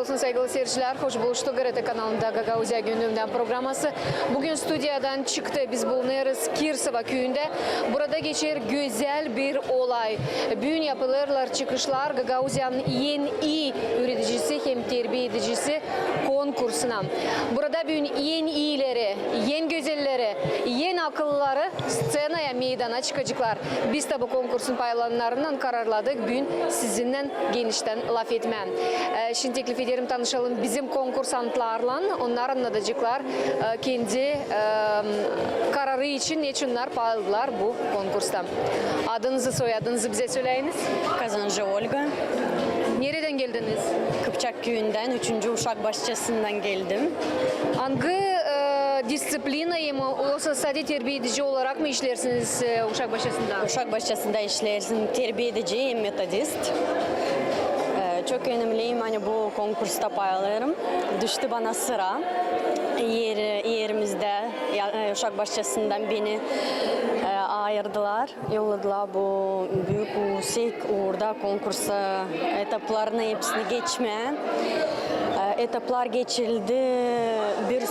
olsun sevgili seyirciler. Hoş buluştuk GRT kanalında Gagauzya gündemden programması. Bugün stüdyodan çıktı. Biz bulunuyoruz Kirsova köyünde. Burada geçer güzel bir olay. Bugün yapılırlar çıkışlar Gagauzya'nın en iyi üreticisi hem terbiye edicisi konkursuna. Burada bugün en iyileri, en güzelleri, en akıllıları scenaya meydana çıkacaklar. Biz de bu konkursun paylananlarından kararladık. Bugün sizinle genişten laf etmem. Ee, Şimdi teklif ederim tanışalım bizim konkursantlarla. Onlar anlatacaklar e, kendi kararı için ne içinler payladılar bu konkursta. Adınızı soyadınızı bize söyleyiniz. Kazancı Olga. Nereden geldiniz? Kıpçak köyünden 3. Uşak Başçası'ndan geldim. Hangi disiplinayı mı olsa sadece terbiye edici olarak mı işlersiniz Uşak Başası'nda? Uşak Başçası'nda işlersin terbiye edici, metodist. Çok önemliyim hani bu konkursta paylarım. Düştü bana sıra. Yer, yerimizde e, Uşak Başçası'ndan beni e, ayırdılar, yolladılar bu büyük musik orada konkursa etaplarını hepsini geçmeye. E, Etaplar geçildi bir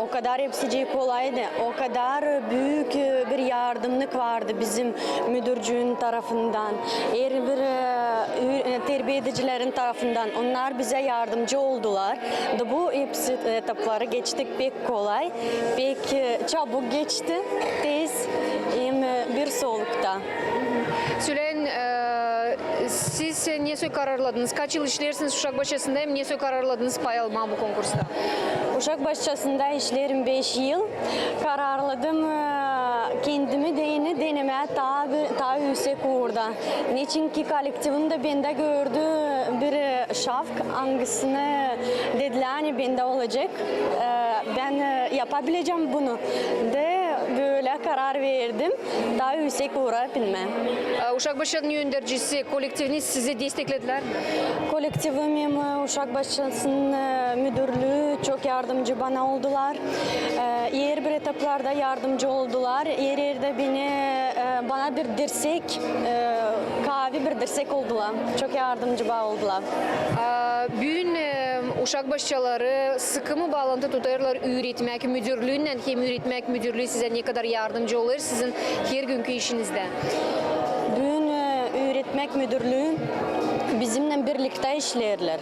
O kadar hepsi kolaydı. O kadar büyük bir yardımlık vardı bizim müdürcüğün tarafından. Her bir e, terbiye edicilerin tarafından. Onlar bize yardımcı oldular. Bu hepsi etapları geçtik pek kolay. Pek e, çabuk geçti. Tez bir solukta. E, siz ne söz kararladınız? Kaç yıl işlersiniz Uşak Başası'nda hem ne söz kararladınız pay alma bu konkursta? Uşak başçasında işlerim 5 yıl. Kararladım eee, kendimi deyini deneme daha, bir- daha yüksek orada. Niçin ki kolektivimde bende gördü bir şafk hangisini dediler hani bende olacak. Eee, Ben eee, yapabileceğim bunu. De böyle karar verdim. Daha yüksek uğrayabilme. E, Uşak Başası'nın yöndericisi, kolektiviniz sizi desteklediler mi? Kolektivim hem Uşak Başçası'nın e, müdürlüğü çok yardımcı bana oldular. E, Yer bir etaplarda yardımcı oldular. Yer yerde beni e, bana bir dirsek, e, kahve bir dirsek oldular. Çok yardımcı bana oldular. E, Bugün e, Uşak Başçaları sıkı mı bağlantı tutarlar üretmek müdürlüğünden hem üretmek müdürlüğü size ne kadar yardımcı olur sizin her günkü işinizde? Bugün e, öğretmek müdürlüğü bizimle birlikte işlerler.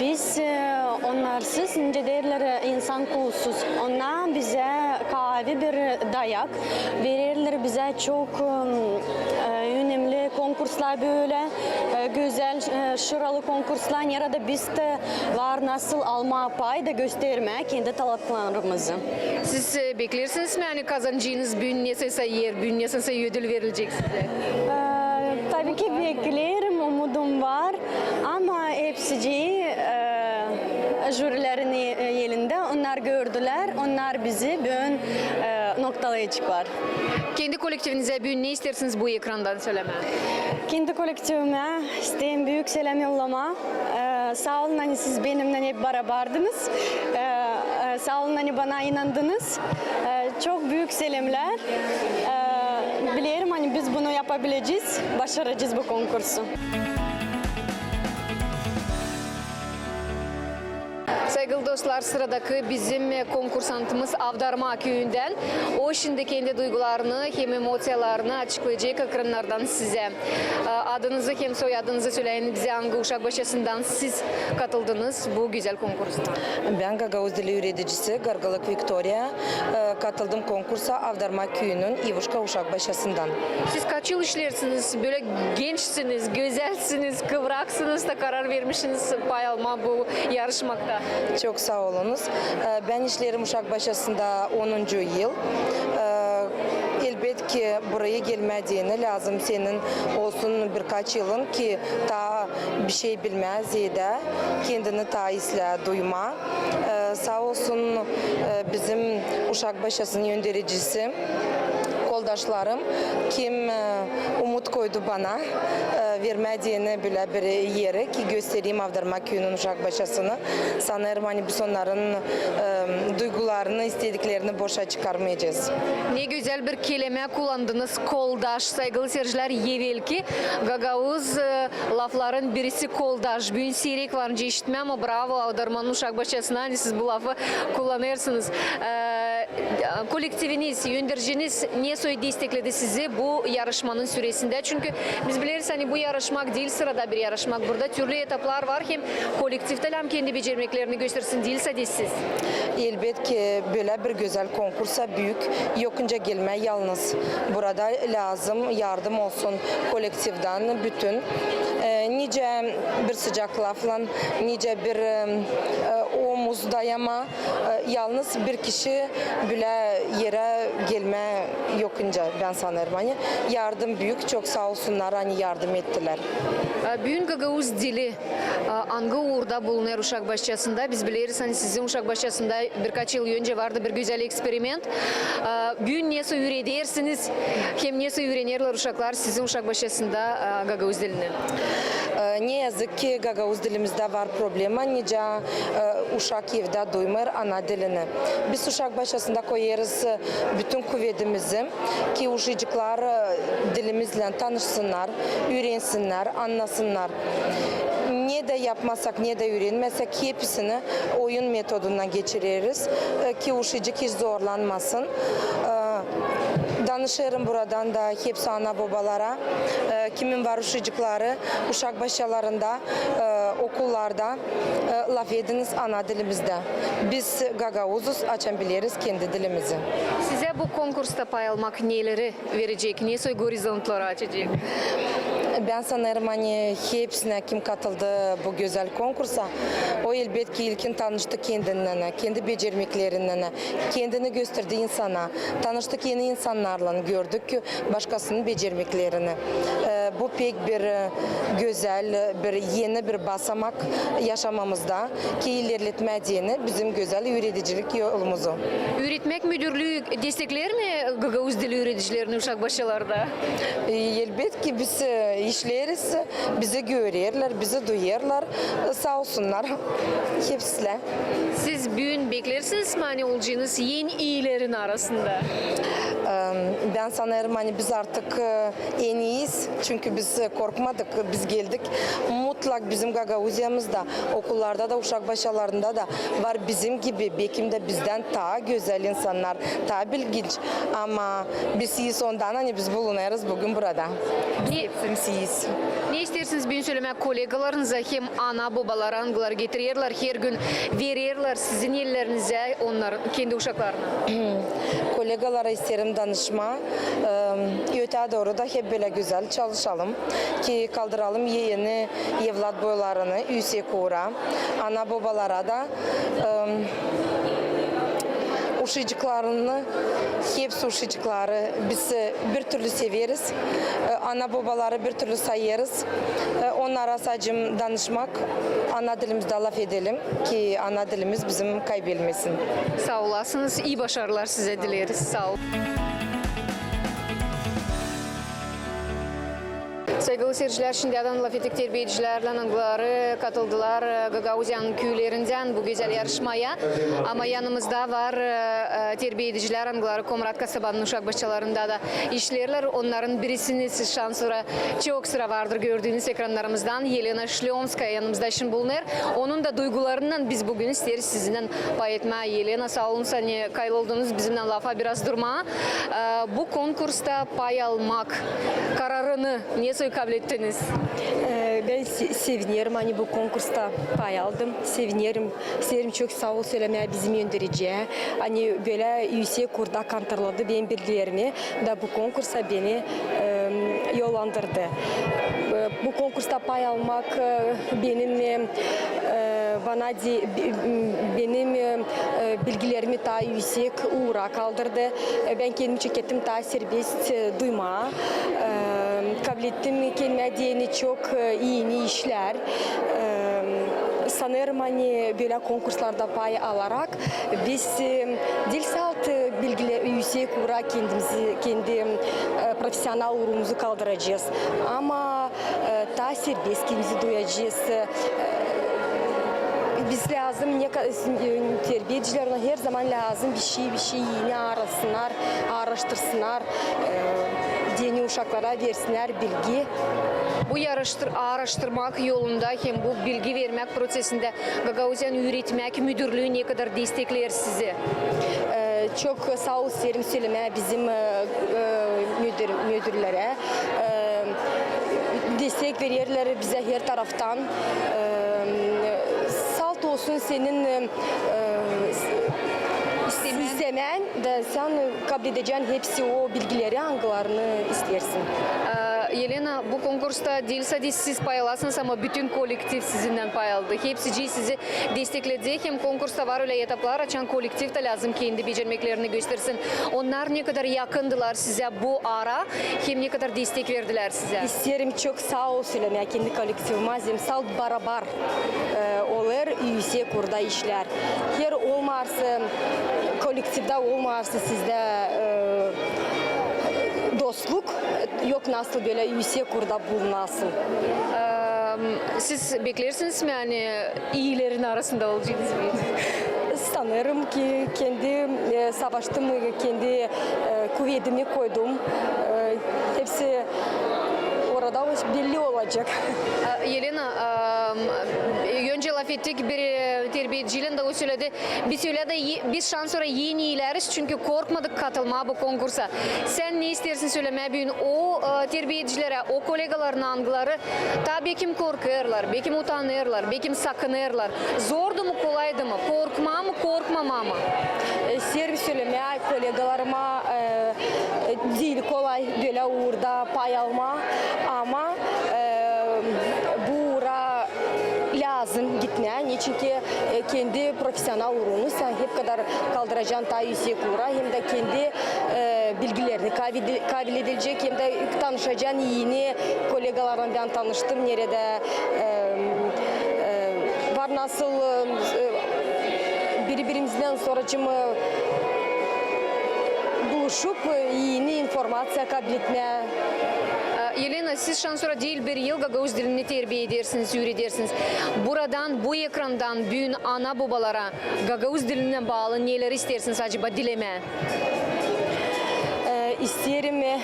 Biz e, onlarsız ince derler e, insan kulsuz. Onlar bize kahve bir dayak verirler bize çok e, önemli konkurslar böyle e, güzel e, şıralı konkurslar nerede biz de var nasıl alma pay da gösterme kendi talaplarımızı. Siz beklersiniz mi yani kazancınız bugün nasılsa yer, nasılsa ödül verilecek size? Ee, tabii ki beklerim, umudum var ama hepsi jürilerin e, yerinde onlar gördüler, onlar bizi bugün e, noktalayacaklar. Kendi kolektivinize bugün ne istersiniz bu ekrandan söyleme? Kendi kolektifime isteğim büyük selam yollama. Ee, sağ olun hani siz benimle hep beraberdiniz. Ee, sağ olun hani bana inandınız. Ee, çok büyük selamlar. Ee, biliyorum hani biz bunu yapabileceğiz, başaracağız bu konkursu. Sevgili dostlar sıradaki bizim e, konkursantımız Avdarma köyünden. O şimdi kendi duygularını hem emosiyalarını açıklayacak ekranlardan size. E, Adınızı hem soyadınızı söyleyin bize hangi uşak başasından siz katıldınız bu güzel konkursta. Ben Gagavuz dili üreticisi Gargalık Victoria. Ee, Katıldım konkursa Avdarma köyünün İvuşka Uşak Başası'ndan. Siz kaç yıl işlersiniz? Böyle gençsiniz, güzelsiniz, kıvraksınız da karar vermişsiniz pay alma bu yarışmakta. Çok sağ olunuz. Ee, Ben işlerim Uşak Başası'nda 10. yıl. Ee, Elbet ki buraya gelmediğini lazım senin olsun birkaç yılın ki daha bir şey bilmez de kendini daha isle duyma. Ee, Sağ olsun e, bizim Uşak Başası'nın yöndericisi. Koldaşlarım kim e, umut koydu bana. E, vermediğini bile bir yeri ki göstereyim Avdarma köyünün uşak başasını. Sanırım hani biz onların e, duygularını, istediklerini boşa çıkarmayacağız. Ne güzel bir kelime kullandınız. Koldaş. Saygılı seyirciler evvelki Gagavuz lafların birisi koldaş. Bugün seyrek varınca işitmem ama bravo Avdarman'ın uşak başçasına hani siz bu lafı kullanırsınız. Ee, kolektiviniz, yöndericiniz niye söyledi destekledi sizi bu yarışmanın süresinde? Çünkü biz biliriz hani bu yarışmak değil sırada bir yarışmak. Burada türlü etaplar var. Hem kolektifte hem kendi becermeklerini göstersin değilse de siz. Elbet ki böyle bir güzel konkursa büyük yokunca gelme yalnız. Burada lazım yardım olsun kolektiften bütün. E, nice bir sıcak lafla, nice bir e, omuz dayama. E, yalnız bir kişi bile yere gelme yokunca ben sanırım. Hani yardım büyük. Çok sağ olsunlar hani yardım ettiler. Bugün Gagavuz dili e, Angı Uğur'da bulunan uşak başçasında. Biz biliriz hani sizin uşak başçasında birkaç yıl önce vardı bir güzel eksperiment. Bugün nasıl öğrenirsiniz? Hem nasıl öğrenirler uşaklar sizin uşak başçasında e, Gagavuz dilini? Ne yazık ki Gagavuz dilimizde var problema. Nice e, uşak evde duymur ana dilini. Biz uşak başlasında koyarız e, bütün kuvvetimizi ki uşacıklar e, dilimizle tanışsınlar, öğrensinler, anlasınlar. Ne de yapmasak, ne de öğrenmesek hepsini oyun metodundan geçiririz e, ki uşacık hiç zorlanmasın. Danışırım buradan da hepsi ana babalara. E, kimin var uşacıkları, uşak başlarında, e, okullarda e, laf ediniz ana dilimizde. Biz Gagavuzuz açabiliriz kendi dilimizi. Size bu konkursta pay almak neleri verecek? Nasıl horizontları açacak? Ben sanırım hani hepsine kim katıldı bu güzel konkursa o elbet ki ilkin tanıştı kendinden, kendi becermeklerinden, kendini gösterdi insana. Tanıştık yeni insanlarla gördük ki başkasının becermeklerini. Ee, bu pek bir e, güzel, bir yeni bir basamak yaşamamızda ki ilerletmediğini bizim güzel öğreticilik yolumuzu. Öğretmek müdürlüğü destekler mi Gagavuz dili öğreticilerini uşak başlarda? E, Elbet ki biz e, işleriz, bizi görürler, bizi duyarlar. Sağ olsunlar hepsiyle. Siz bugün beklersiniz mi hani olacağınız yeni iyilerin arasında? Ben sanırım hani biz artık en iyiyiz. Çünkü biz korkmadık, biz geldik. Mutlak bizim Gagavuzya'mızda, okullarda da, uşak başalarında da var bizim gibi. Belki de bizden daha güzel insanlar, daha bilginç. Ama biz iyiyiz ondan hani biz bulunuyoruz bugün burada. Ne, iyiyiz. ne istersiniz bugün söylemek kollegalarınıza hem ana babalar angılar getirirler her gün verirler sizin yerlerinize onlar kendi uşaklarına. Kolegalara isterim danışma. Öte doğru da hep böyle güzel çalışalım ki kaldıralım yeni evlat boylarını yüksek uğra. Ana babalara da uşacıklarını hepsi uşacıkları biz bir türlü severiz. E, Ana babaları bir türlü sayarız. E, Onlara sadece danışmak, ana dilimizde laf edelim ki ana dilimiz bizim kaybetmesin. Sağ olasınız. iyi başarılar size dileriz. Sağ olun. Saygılı seyirciler, şimdiden laf ettik terbiyecilerle angıları katıldılar e, Gagavuzyan köylerinden bu güzel yarışmaya. Ama yanımızda var e, e, terbiye ediciler angıları Komrat Kasaba'nın uşak başçalarında da işlerler. Onların birisini siz şansıra çok sıra vardır gördüğünüz ekranlarımızdan. Yelena Şlyomskaya yanımızda şimdi bulunur. Onun da duygularından biz bugün isteriz sizinle pay etme. Yelena sağ olun seni kayıldınız bizimle lafa biraz durma. Bu konkursta pay almak kararını niye kabul ettiniz? Ee, Ben se- seviniyorum hani bu konkursta pay aldım. Seviniyorum. İsterim çok sağ ol söylemeye bizim yöndericiye. Hani böyle yüksek kurda kantarladı benim bilgilerimi da bu konkursa beni yollandırdı. E, Bu konkursta pay almak e, benim e, bana benim e, bilgilerimi daha yüksek uğra kaldırdı. Ben kendimi çekettim daha serbest duyma. E, kelime diyeni çok e, iyi işler. E, Sanırım hani böyle konkurslarda pay alarak biz e, dil saltı bilgiler yüksek uğra kendimizi, kendi profesyonel uğrumuzu kaldıracağız. Ama daha serbest kendimizi duyacağız. Biz lazım ne kadar terbiyeciler ona her zaman lazım bir şey bir şey yeni arasınlar, araştırsınlar, e, yeni uşaklara versinler bilgi. Bu yarıştır, araştırmak yolunda hem bu bilgi vermek prosesinde Gagauzyan Üretmek Müdürlüğü ne kadar destekler sizi? Çok sağ ol isterim söylemeye bizim e, e, müdür, müdürlere. Destek verirler bize her taraftan. Ee, salt olsun senin e, İstemen. istemen de sen kabul edeceksin hepsi o bilgileri hangilerini istersin. Ee, Yelena bu konkursta değil sadece siz pay alasınız ama bütün kolektif sizinden pay aldı. Hepsi sizi destekledi. Hem konkursta var öyle etaplar açan kolektif de lazım kendi becermeklerini göstersin. Onlar ne kadar yakındılar size bu ara hem ne kadar destek verdiler size. İsterim çok sağ ol söylemeye kendi kolektifime. Salt barabar e, olur üyesi kurda işler. Her olmazsa kolektifde olmazsa sizde e, dostluk yok nasıl böyle üyesi kurda bulunasın. Siz beklersiniz mi yani iyilerin arasında olacağınız mı? Sanırım ki kendi e, savaştım, kendi e, kuvvetimi koydum. E, hepsi orada belli olacak. Ee, Yelena, e, laf ettik bir e, terbiyecinin de söyledi. Biz söyledi ye- biz şans sonra yeni ileriz çünkü korkmadık katılma bu konkursa. Sen ne istersin söylemeye bugün o e, terbiyecilere, o kolegaların angıları tabii kim korkuyorlar, belki utanıyorlar, belki sakınıyorlar. Zordu mu kolaydı mı? Korkma mı, korkmama mı? E, Servis söylemeye kolegalarıma e, değil kolay böyle uğurda pay alma ama lazım gitmeye. Niçin ki e, kendi profesyonel uğrunu sen hep kadar kaldıracaksın ta yüksek hem de kendi e, bilgilerini kabul edilecek hem de tanışacaksın yeni kolegalarla ben tanıştım nerede e, e, var nasıl e, birbirimizden sonracımı buluşup yeni informasya kabul etmeye Ee, Yelena siz şans sonra değil bir yıl Gagavuz dilini terbiye edersiniz, öğretirsiniz. Buradan, bu ekrandan büyün ana babalara Gagavuz diline bağlı neler istersiniz acaba dileme? e, isterim e,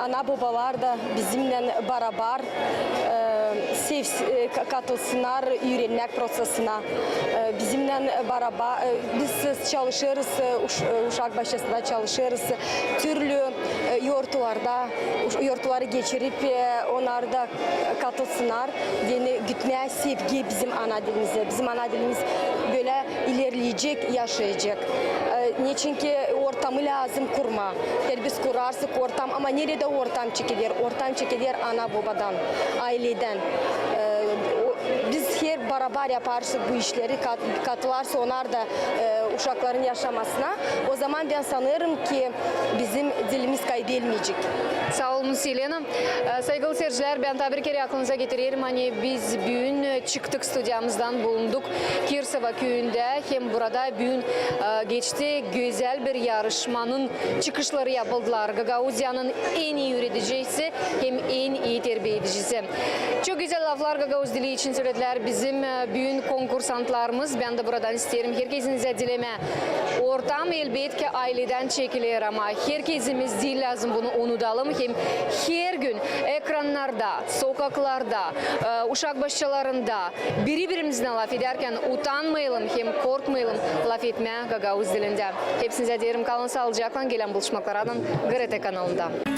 ana babalar da bizimle beraber e, sev, e, ka- katılsınlar öğrenmek prosesine. E, bizimle beraber e, biz çalışırız, e, e, uşak başçasında çalışırız. Türlü yurtlarda, yurtları geçirip e, onlar da katılsınlar. Yeni gitmeye sevgi bizim ana dilimize. Bizim ana dilimiz böyle ilerleyecek, yaşayacak. E, Niçin ki ortamı lazım kurma. Biz kurarsak ortam ama nerede ortam çekilir? Ortam çekilir ana babadan, aileden. E, Biz her beraber yaparsak bu işleri kat, katılarsa onlar da uşakların yaşamasına o zaman ben sanırım ki bizim dilimiz kaybedilmeyecek. Sağ olun Selena. Ee, Saygılı seyirciler ben tabii kere aklınıza getiririm. Hani biz bugün e, çıktık stüdyamızdan bulunduk. Kirsava köyünde hem burada bugün e, geçti güzel bir yarışmanın çıkışları yapıldılar. Gagauzya'nın en iyi üreticisi hem en iyi terbiye edicisi. Çok güzel laflar Gagavuz dili için söylediler. Bizim e, bugün konkursantlarımız ben de buradan isterim. Herkesinize dileme. Ortam elbette aileden çekilir ama herkesimiz değil lazım bunu unutalım. Hem her gün ekranlarda, sokaklarda, e, uşak başçalarında birbirimizden laf ederken utanmayalım hem korkmayalım laf etmeye Gagavuz dilinde. Hepsinize derim kalın sağlıcakla gelen buluşmalardan GRT kanalında.